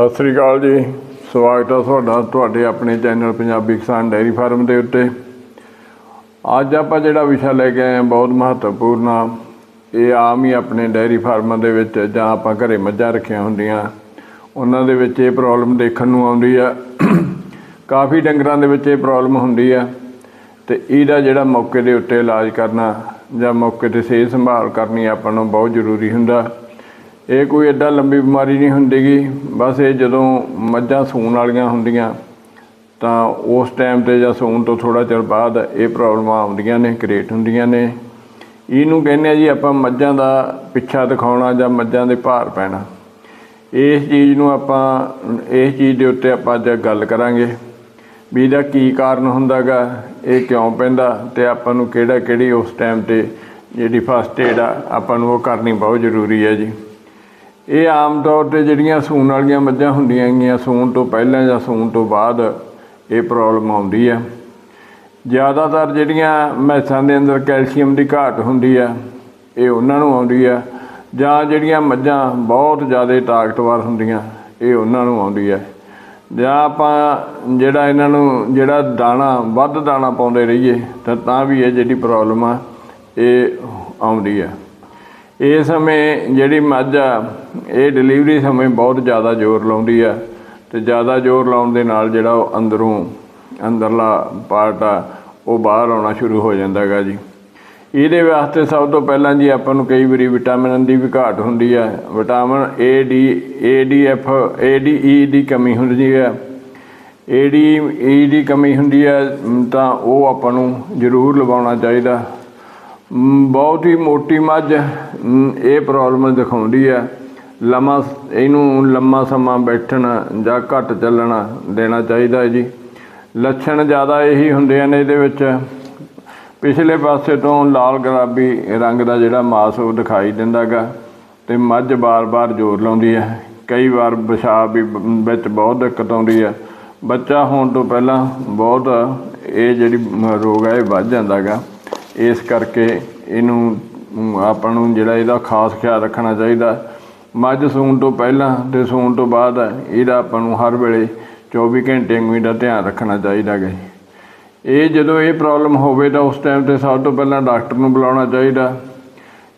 ਸਤਿ ਸ੍ਰੀ ਅਕਾਲ ਜੀ। ਸਵਾਗਤ ਹੈ ਤੁਹਾਡਾ ਤੁਹਾਡੇ ਆਪਣੇ ਚੈਨਲ ਪੰਜਾਬੀ ਕਿਸਾਨ ਡੈਰੀ ਫਾਰਮ ਦੇ ਉੱਤੇ। ਅੱਜ ਆਪਾਂ ਜਿਹੜਾ ਵਿਸ਼ਾ ਲੈ ਕੇ ਆਏ ਹਾਂ ਬਹੁਤ ਮਹੱਤਵਪੂਰਨ ਆ। ਇਹ ਆਮ ਹੀ ਆਪਣੇ ਡੈਰੀ ਫਾਰਮਾਂ ਦੇ ਵਿੱਚ ਜਾਂ ਆਪਾਂ ਘਰੇ ਮੱਝਾਂ ਰੱਖੀਆਂ ਹੁੰਦੀਆਂ। ਉਹਨਾਂ ਦੇ ਵਿੱਚ ਇਹ ਪ੍ਰੋਬਲਮ ਦੇਖਣ ਨੂੰ ਆਉਂਦੀ ਆ। ਕਾਫੀ ਡੰਗਰਾਂ ਦੇ ਵਿੱਚ ਇਹ ਪ੍ਰੋਬਲਮ ਹੁੰਦੀ ਆ। ਤੇ ਇਹਦਾ ਜਿਹੜਾ ਮੌਕੇ ਦੇ ਉੱਤੇ ਇਲਾਜ ਕਰਨਾ ਜਾਂ ਮੌਕੇ ਤੇ ਸਿਹਤ ਸੰਭਾਲ ਕਰਨੀ ਆਪਾਂ ਨੂੰ ਬਹੁਤ ਜ਼ਰੂਰੀ ਹੁੰਦਾ। ਇਹ ਕੋਈ ਐਡਾ ਲੰਬੀ ਬਿਮਾਰੀ ਨਹੀਂ ਹੁੰਦੀਗੀ। ਬਸ ਇਹ ਜਦੋਂ ਮੱਝਾਂ ਸੂਣ ਵਾਲੀਆਂ ਹੁੰਦੀਆਂ, ਤਾਂ ਉਸ ਟਾਈਮ ਤੇ ਜਾਂ ਸੂਣ ਤੋਂ ਥੋੜਾ ਚਿਰ ਬਾਅਦ ਇਹ ਪ੍ਰੋਬਲਮਾਂ ਆਉਂਦੀਆਂ ਨੇ ਕ੍ਰੀਏਟ ਹੁੰਦੀਆਂ ਨੇ। ਇਹਨੂੰ ਕਹਿੰਦੇ ਆ ਜੀ ਆਪਾਂ ਮੱਝਾਂ ਦਾ ਪਿੱਛਾ ਦਿਖਾਉਣਾ ਜਾਂ ਮੱਝਾਂ ਦੇ ਭਾਰ ਪੈਣਾ। ਇਸ ਚੀਜ਼ ਨੂੰ ਆਪਾਂ, ਇਸ ਚੀਜ਼ ਦੇ ਉੱਤੇ ਆਪਾਂ ਅੱਜ ਗੱਲ ਕਰਾਂਗੇ ਵੀ ਇਹਦਾ ਕੀ ਕਾਰਨ ਹੁੰਦਾਗਾ, ਇਹ ਕਿਉਂ ਪੈਂਦਾ ਤੇ ਆਪਾਂ ਨੂੰ ਕਿਹੜਾ ਕਿਹੜੀ ਉਸ ਟਾਈਮ ਤੇ ਜਿਹੜੀ ਫਸਟ ਏਡ ਆ ਆਪਾਂ ਨੂੰ ਉਹ ਕਰਨੀ ਬਹੁਤ ਜ਼ਰੂਰੀ ਹੈ ਜੀ। ਇਹ ਆਮ ਤੌਰ ਤੇ ਜਿਹੜੀਆਂ ਸੂਣ ਵਾਲੀਆਂ ਮੱਝਾਂ ਹੁੰਦੀਆਂ ਹੈਗੀਆਂ ਸੂਣ ਤੋਂ ਪਹਿਲਾਂ ਜਾਂ ਸੂਣ ਤੋਂ ਬਾਅਦ ਇਹ ਪ੍ਰੋਬਲਮ ਆਉਂਦੀ ਆ। ਜ਼ਿਆਦਾਤਰ ਜਿਹੜੀਆਂ ਮੈਸਾਂ ਦੇ ਅੰਦਰ ਕੈਲਸ਼ੀਅਮ ਦੀ ਘਾਟ ਹੁੰਦੀ ਆ, ਇਹ ਉਹਨਾਂ ਨੂੰ ਆਉਂਦੀ ਆ। ਜਾਂ ਜਿਹੜੀਆਂ ਮੱਝਾਂ ਬਹੁਤ ਜ਼ਿਆਦਾ ਤਾਕਤਵਰ ਹੁੰਦੀਆਂ, ਇਹ ਉਹਨਾਂ ਨੂੰ ਆਉਂਦੀ ਆ। ਜਾਂ ਆਪਾਂ ਜਿਹੜਾ ਇਹਨਾਂ ਨੂੰ ਜਿਹੜਾ ਦਾਣਾ, ਵੱਧ ਦਾਣਾ ਪਾਉਂਦੇ ਰਹੀਏ, ਤਾਂ ਤਾਂ ਵੀ ਇਹ ਜਿਹੜੀ ਪ੍ਰੋਬਲਮ ਆ, ਇਹ ਆਉਂਦੀ ਆ। ਇਹ ਸਮੇਂ ਜਿਹੜੀ ਮੱਝ ਆ, ਇਹ ਡਿਲੀਵਰੀ ਸਮੇਂ ਬਹੁਤ ਜ਼ਿਆਦਾ ਜ਼ੋਰ ਲਾਉਂਦੀ ਆ ਤੇ ਜ਼ਿਆਦਾ ਜ਼ੋਰ ਲਾਉਣ ਦੇ ਨਾਲ ਜਿਹੜਾ ਉਹ ਅੰਦਰੋਂ ਅੰਦਰਲਾ ਪਾਰਟ ਆ, ਉਹ ਬਾਹਰ ਆਉਣਾ ਸ਼ੁਰੂ ਹੋ ਜਾਂਦਾ ਹੈਗਾ ਜੀ। ਇਹਦੇ ਵਾਸਤੇ ਸਭ ਤੋਂ ਪਹਿਲਾਂ ਜੀ ਆਪਾਂ ਨੂੰ ਕਈ ਵਾਰੀ ਵਿਟਾਮਿਨ ਦੀ ਵੀ ਘਾਟ ਹੁੰਦੀ ਆ। Vitamin A D A D F A D E ਦੀ ਕਮੀ ਹੁੰਦੀ ਆ। ਏ ਡੀ ਈ ਦੀ ਕਮੀ ਹੁੰਦੀ ਆ, ਤਾਂ ਉਹ ਆਪਾਂ ਨੂੰ ਜ਼ਰੂਰ ਲਵਾਉਣਾ ਚਾਹੀਦਾ। ਬਹੁਤ ਹੀ ਮੋਟੀ ਮੱਝ ਇਹ ਪ੍ਰੋਬਲਮ ਦਿਖਾਉਂਦੀ ਹੈ। ਲੰਮਾ ਇਹਨੂੰ ਲੰਮਾ ਸਮਾਂ ਬੈਠਣ ਜਾਂ ਘੱਟ ਚੱਲਣਾ ਦੇਣਾ ਚਾਹੀਦਾ ਹੈ ਜੀ। ਲੱਛਣ ਜ਼ਿਆਦਾ ਇਹੀ ਹੁੰਦੇ ਨੇ ਇਹਦੇ ਵਿੱਚ। ਪਿਛਲੇ ਪਾਸੇ ਤੋਂ ਲਾਲ ਗੁਲਾਬੀ ਰੰਗ ਦਾ ਜਿਹੜਾ ਮਾਸ ਉਹ ਦਿਖਾਈ ਦਿੰਦਾਗਾ ਤੇ ਮੱਝ ਬਾਰ-ਬਾਰ ਜ਼ੋਰ ਲਾਉਂਦੀ ਹੈ। ਕਈ ਵਾਰ ਪਿਸ਼ਾਬ ਵੀ ਵਿੱਚ ਬਹੁਤ ਦਿੱਕਤ ਆਉਂਦੀ ਹੈ। ਬੱਚਾ ਹੋਣ ਤੋਂ ਪਹਿਲਾਂ ਬਹੁਤ ਇਹ ਜਿਹੜੀ ਰੋਗ ਹੈ ਇਹ ਵੱਧ ਜਾਂਦਾਗਾ ਇਸ ਕਰਕੇ ਇਹਨੂੰ ਆਪਾਂ ਨੂੰ ਜਿਹੜਾ ਇਹਦਾ ਖਾਸ ਖਿਆਲ ਰੱਖਣਾ ਚਾਹੀਦਾ। ਮੱਝ ਸੂਣ ਤੋਂ ਪਹਿਲਾਂ ਤੇ ਸੂਣ ਤੋਂ ਬਾਅਦ ਇਹਦਾ ਆਪਾਂ ਨੂੰ ਹਰ ਵੇਲੇ 24 ਘੰਟੇ ਨੂੰ ਇਹਦਾ ਧਿਆਨ ਰੱਖਣਾ ਚਾਹੀਦਾ ਹੈ ਇਹ ਜਦੋਂ ਇਹ ਪ੍ਰੋਬਲਮ ਹੋਵੇ ਤਾਂ ਉਸ ਟਾਈਮ ਤੇ ਸਭ ਤੋਂ ਪਹਿਲਾਂ ਡਾਕਟਰ ਨੂੰ ਬੁਲਾਉਣਾ ਚਾਹੀਦਾ।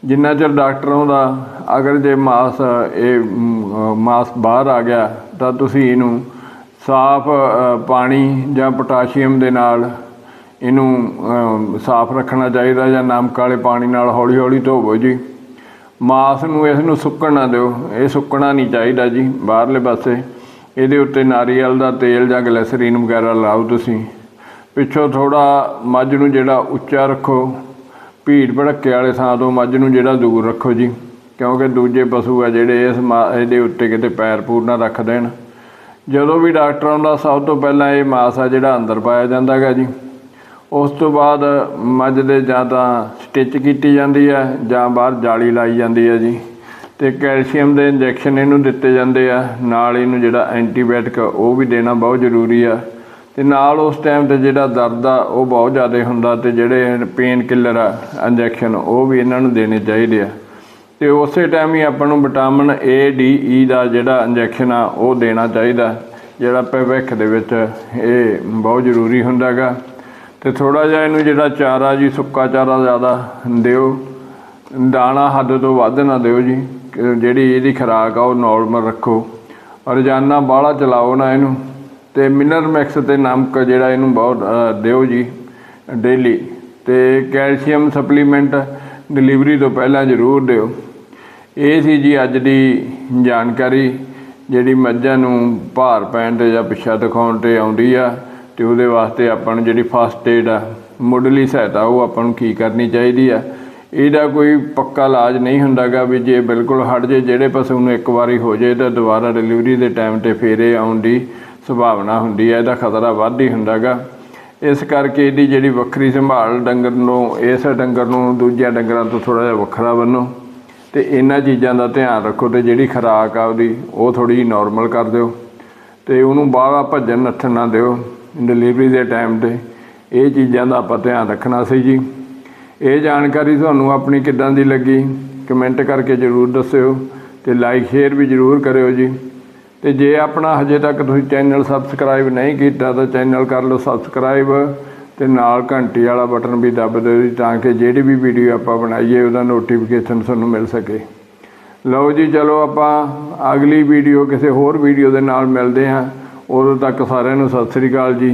ਜਿੰਨਾ ਚਿਰ ਡਾਕਟਰ ਆਉਂਦਾ, ਅਗਰ ਜੇ ਮਾਸ, ਇਹ ਮਾਸ ਬਾਹਰ ਆ ਗਿਆ ਤਾਂ ਤੁਸੀਂ ਇਹਨੂੰ ਸਾਫ਼ ਪਾਣੀ ਜਾਂ ਪੋਟਾਸ਼ੀਅਮ ਦੇ ਨਾਲ ਇਹਨੂੰ ਸਾਫ਼ ਰੱਖਣਾ ਚਾਹੀਦਾ ਜਾਂ ਨਮਕ ਵਾਲੇ ਪਾਣੀ ਨਾਲ ਹੌਲੀ ਹੌਲੀ ਧੋਵੋ ਜੀ। ਮਾਸ ਨੂੰ ਇਸ ਨੂੰ ਸੁੱਕਣ ਨਾ ਦਿਓ। ਇਹ ਸੁੱਕਣਾ ਨਹੀਂ ਚਾਹੀਦਾ ਜੀ ਬਾਹਰਲੇ ਪਾਸੇ। ਇਹਦੇ ਉੱਤੇ ਨਾਰੀਅਲ ਦਾ ਤੇਲ ਜਾਂ ਗਲਿਸਰੀਨ ਵਗੈਰਾ ਲਾਓ ਤੁਸੀਂ। ਪਿੱਛੋਂ ਥੋੜਾ ਮੱਝ ਨੂੰ ਜਿਹੜਾ ਉੱਚਾ ਰੱਖੋ। ਭੀੜ ਭੜੱਕੇ ਵਾਲੇ ਥਾਂ ਤੋਂ ਮੱਝ ਨੂੰ ਜਿਹੜਾ ਦੂਰ ਰੱਖੋ ਜੀ। ਕਿਉਂਕਿ ਦੂਜੇ ਪਸ਼ੂ ਆ ਜਿਹੜੇ ਇਸ ਮਾ- ਇਹਦੇ ਉੱਤੇ ਕਿਤੇ ਪੈਰ ਪੂਰ ਨਾ ਰੱਖ ਦੇਣ। ਜਦੋਂ ਵੀ ਡਾਕਟਰ ਆਉਂਦਾ ਸਭ ਤੋਂ ਪਹਿਲਾਂ ਇਹ ਮਾਸ ਆ ਜਿਹੜਾ ਅੰਦਰ ਪਾਇਆ ਜਾਂਦਾ ਹੈਗਾ ਜੀ। ਉਸ ਤੋਂ ਬਾਅਦ ਮੱਝ ਦੇ ਜਾਂ ਤਾਂ ਸਟਿਚ ਕੀਤੀ ਜਾਂਦੀ ਹੈ ਜਾਂ ਬਾਹਰ ਜਾਲੀ ਲਾਈ ਜਾਂਦੀ ਹੈ ਜੀ। ਤੇ ਕੈਲਸ਼ੀਅਮ ਦੇ ਇੰਜੈਕਸ਼ਨ ਇਹਨੂੰ ਦਿੱਤੇ ਜਾਂਦੇ ਆ। ਨਾਲ ਇਹਨੂੰ ਜਿਹੜਾ ਐਂਟੀਬਾਇਓਟਿਕ ਉਹ ਵੀ ਦੇਣਾ ਬਹੁਤ ਜ਼ਰੂਰੀ ਆ। ਤੇ ਨਾਲ ਉਸ ਟਾਈਮ ਤੇ ਜਿਹੜਾ ਦਰਦ ਆ, ਉਹ ਬਹੁਤ ਜ਼ਿਆਦਾ ਹੁੰਦਾ ਤੇ ਜਿਹੜੇ ਪੇਨ ਕਿਲਰ ਆ, ਇੰਜੈਕਸ਼ਨ, ਉਹ ਵੀ ਇਹਨਾਂ ਨੂੰ ਦੇਣੇ ਚਾਹੀਦੇ ਆ। ਤੇ ਉਸੇ ਟਾਈਮ ਹੀ ਆਪਾਂ ਨੂੰ ਵਿਟਾਮਿਨ ਏ ਡੀ ਈ ਦਾ ਜਿਹੜਾ ਇੰਜੈਕਸ਼ਨ ਆ, ਉਹ ਦੇਣਾ ਚਾਹੀਦਾ। ਜਿਹੜਾ ਭਵਿੱਖ ਦੇ ਵਿੱਚ ਇਹ ਬਹੁਤ ਜ਼ਰੂਰੀ ਹੁੰਦਾਗਾ। ਤੇ ਥੋੜਾ ਜਿਹਾ ਇਹਨੂੰ ਜਿਹੜਾ ਚਾਰਾ ਜੀ, ਸੁੱਕਾ ਚਾਰਾ ਜ਼ਿਆਦਾ ਦਿਓ। ਦਾਣਾ ਹੱਦ ਤੋਂ ਵੱਧ ਨਾ ਦਿਓ ਜੀ ਜਿਹੜੀ ਇਹਦੀ ਖੁਰਾਕ ਆ ਉਹ ਨਾਰਮਲ ਰੱਖੋ। ਰੋਜ਼ਾਨਾ ਬਾਹਲਾ ਚਲਾਓ ਨਾ ਇਹਨੂੰ। ਤੇ ਮਿਨਰਲ ਮਿਕਸ ਤੇ ਨਮਕ ਜਿਹੜਾ ਇਹਨੂੰ ਬਹੁਤ ਦਿਓ ਜੀ ਡੇਲੀ ਤੇ ਕੈਲਸ਼ੀਅਮ ਸਪਲੀਮੈਂਟ ਡਿਲੀਵਰੀ ਤੋਂ ਪਹਿਲਾਂ ਜ਼ਰੂਰ ਦਿਓ। ਇਹ ਸੀ ਜੀ ਅੱਜ ਦੀ ਜਾਣਕਾਰੀ, ਜਿਹੜੀ ਮੱਝਾਂ ਨੂੰ ਭਾਰ ਪੈਣ ਤੇ ਜਾਂ ਪਿੱਛਾ ਦਿਖਾਉਣ ਤੇ ਆਉਂਦੀ ਆ। ਤੇ ਉਹਦੇ ਵਾਸਤੇ ਆਪਾਂ ਨੂੰ ਜਿਹੜੀ ਫਸਟ ਏਡ ਆ, ਮੁੱਢਲੀ ਸਹਾਇਤਾ, ਉਹ ਆਪਾਂ ਨੂੰ ਕੀ ਕਰਨੀ ਚਾਹੀਦੀ ਆ। ਇਹਦਾ ਕੋਈ ਪੱਕਾ ਇਲਾਜ ਨਹੀਂ ਹੁੰਦਾਗਾ ਵੀ ਜੇ ਬਿਲਕੁਲ ਹਟ ਜੇ, ਜਿਹੜੇ ਪਸ਼ੂ ਨੂੰ ਇੱਕ ਵਾਰੀ ਹੋ ਜੇ ਤਾਂ ਦੁਬਾਰਾ ਡਿਲੀਵਰੀ ਦੇ ਟਾਈਮ ਤੇ ਫੇਰੇ ਆਉਣ ਦੀ ਸੰਭਾਵਨਾ ਹੁੰਦੀ ਹੈ ਇਹਦਾ ਖਤਰਾ ਵੱਧ ਹੀ ਹੁੰਦਾਗਾ। ਇਸ ਕਰਕੇ ਇਹਦੀ ਜਿਹੜੀ ਵੱਖਰੀ ਸੰਭਾਲ ਡੰਗਰ ਨੂੰ, ਇਸ ਡੰਗਰ ਨੂੰ, ਦੂਜਿਆਂ ਡੰਗਰਾਂ ਤੋਂ ਥੋੜਾ ਜਿਹਾ ਵੱਖਰਾ ਬੰਨੋ। ਤੇ ਇਹਨਾਂ ਚੀਜ਼ਾਂ ਦਾ ਧਿਆਨ ਰੱਖੋ ਤੇ ਜਿਹੜੀ ਖੁਰਾਕ ਆ ਉਹਦੀ, ਉਹ ਥੋੜੀ ਜਿਹੀ ਨਾਰਮਲ ਕਰ ਦਿਓ। ਤੇ ਉਹਨੂੰ ਬਾਹਲਾ ਭੱਜਣ ਨੱਠਣ ਨਾ ਦਿਓ। ਡਿਲੀਵਰੀ ਦੇ ਟਾਈਮ ਤੇ ਇਹ ਚੀਜ਼ਾਂ ਦਾ ਆਪਾਂ ਧਿਆਨ ਰੱਖਣਾ ਸੀ ਜੀ। ਇਹ ਜਾਣਕਾਰੀ ਤੁਹਾਨੂੰ ਆਪਣੀ ਕਿੱਦਾਂ ਦੀ ਲੱਗੀ ਕਮੈਂਟ ਕਰਕੇ ਜਰੂਰ ਦੱਸਿਓ ਤੇ ਲਾਈਕ ਸ਼ੇਅਰ ਵੀ ਜਰੂਰ ਕਰਿਓ ਜੀ। ਤੇ ਜੇ ਆਪਣਾ ਹਜੇ ਤੱਕ ਤੁਸੀਂ ਚੈਨਲ ਸਬਸਕ੍ਰਾਈਬ ਨਹੀਂ ਕੀਤਾ ਤਾਂ ਚੈਨਲ ਕਰ ਲਓ ਸਬਸਕ੍ਰਾਈਬ ਤੇ ਨਾਲ ਘੰਟੀ ਵਾਲਾ ਬਟਨ ਵੀ ਦੱਬ ਦਿਓ ਜੀ ਤਾਂ ਕਿ ਜਿਹੜੀ ਵੀ ਵੀਡੀਓ ਆਪਾਂ ਬਣਾਈਏ ਉਹਦਾ ਨੋਟੀਫਿਕੇਸ਼ਨ ਤੁਹਾਨੂੰ ਮਿਲ ਸਕੇ। ਲਓ ਜੀ, ਚਲੋ ਆਪਾਂ ਅਗਲੀ ਵੀਡੀਓ ਕਿਸੇ ਹੋਰ ਵੀਡੀਓ ਦੇ ਨਾਲ ਮਿਲਦੇ ਹਾਂ। ਉਦੋਂ ਤੱਕ ਸਾਰਿਆਂ ਨੂੰ ਸਤਿ ਸ੍ਰੀ ਅਕਾਲ ਜੀ।